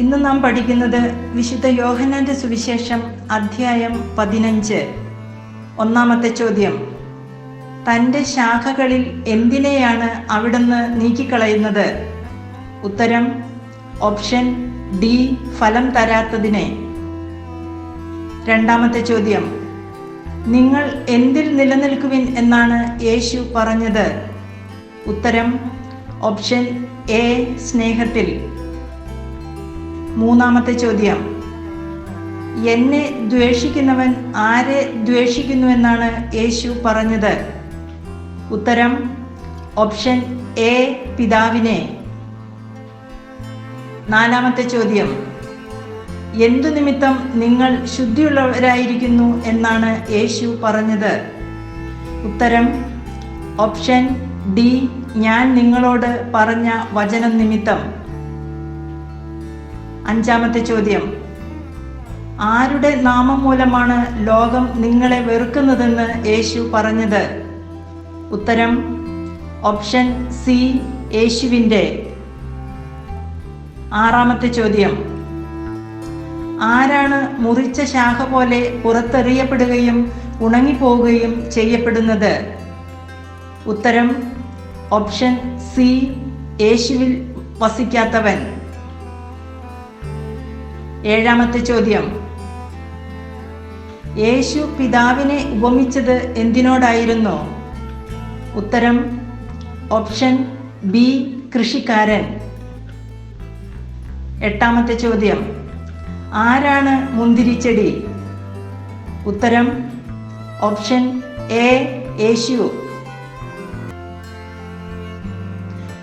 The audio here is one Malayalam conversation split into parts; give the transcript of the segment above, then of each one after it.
ഇന്ന് നാം പഠിക്കുന്നത് വിശുദ്ധ യോഹനാന്റെ സുവിശേഷം അധ്യായം പതിനഞ്ച്. ഒന്നാമത്തെ ചോദ്യം. തന്റെ ശാഖകളിൽ എന്തിനെയാണ് അവിടുന്ന് നീക്കിക്കളയുന്നത്? ഉത്തരം ഓപ്ഷൻ ഡി ഫലം തരാത്തതിനെ. രണ്ടാമത്തെ ചോദ്യം. നിങ്ങൾ എന്തിൽ നിലനിൽക്കുവിൻ എന്നാണ് യേശു പറഞ്ഞത്? ഉത്തരം ഓപ്ഷൻ എ സ്നേഹത്തിൽ. മൂന്നാമത്തെ ചോദ്യം. എന്നെ ദ്വേഷിക്കുന്നവൻ ആരെ ദ്വേഷിക്കുന്നുവെന്നാണ് യേശു പറഞ്ഞത്? ഉത്തരം ഓപ്ഷൻ എ പിതാവിനെ. നാലാമത്തെ ചോദ്യം. എന്തു നിമിത്തം നിങ്ങൾ ശുദ്ധിയുള്ളവരായിരിക്കുന്നു എന്നാണ് യേശു പറഞ്ഞത്? ഉത്തരം ഓപ്ഷൻ ഡി ഞാൻ നിങ്ങളോട് പറഞ്ഞ വചനം നിമിത്തം. അഞ്ചാമത്തെ ചോദ്യം. ആരുടെ നാമം മൂലമാണ് ലോകം നിങ്ങളെ വെറുക്കുന്നതെന്ന് യേശു പറഞ്ഞത്? ഉത്തരം ഓപ്ഷൻ സി യേശുവിന്റെ. ആറാമത്തെ ചോദ്യം. ആരാണ് മുറിച്ച ശാഖ പോലെ പുറത്തെറിയപ്പെടുകയും ഉണങ്ങിപ്പോവുകയും ചെയ്യപ്പെടുന്നത്? ഉത്തരം ഓപ്ഷൻ സി യേശുവിൽ വസിക്കാത്തവൻ. ഏഴാമത്തെ ചോദ്യം. യേശു പിതാവിനെ ഉപമിച്ചത് എന്തിനോടായിരുന്നു? ഉത്തരം ഓപ്ഷൻ ബി കൃഷിക്കാരൻ. എട്ടാമത്തെ ചോദ്യം. ആരാണ് മുന്തിരിച്ചെടി ഉത്തരം ഓപ്ഷൻ എ യേശു.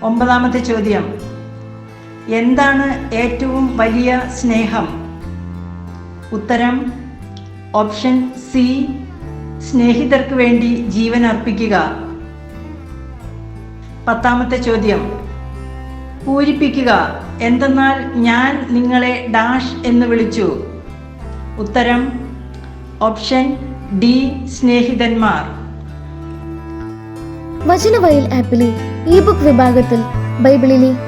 ഒമ്പതാമത്തെ ചോദ്യം. എന്താണ് ഏറ്റവും വലിയ സ്നേഹം? ഉത്തരം ഓപ്ഷൻ സി സ്നേഹിതർക്ക് വേണ്ടി ജീവൻ അർപ്പിക്കുക. പത്താമത്തെ ചോദ്യം പൂരിപ്പിക്കുക. എന്തെന്നാൽ ഞാൻ നിങ്ങളെ ഡാഷ് എന്ന് വിളിച്ചു. ഉത്തരം ഓപ്ഷൻ ഡി സ്നേഹിതന്മാർ. വചനവയൽ ആപ്പിലെ ഇ ബുക്ക് വിഭാഗത്തിൽ ബൈബിളിലെ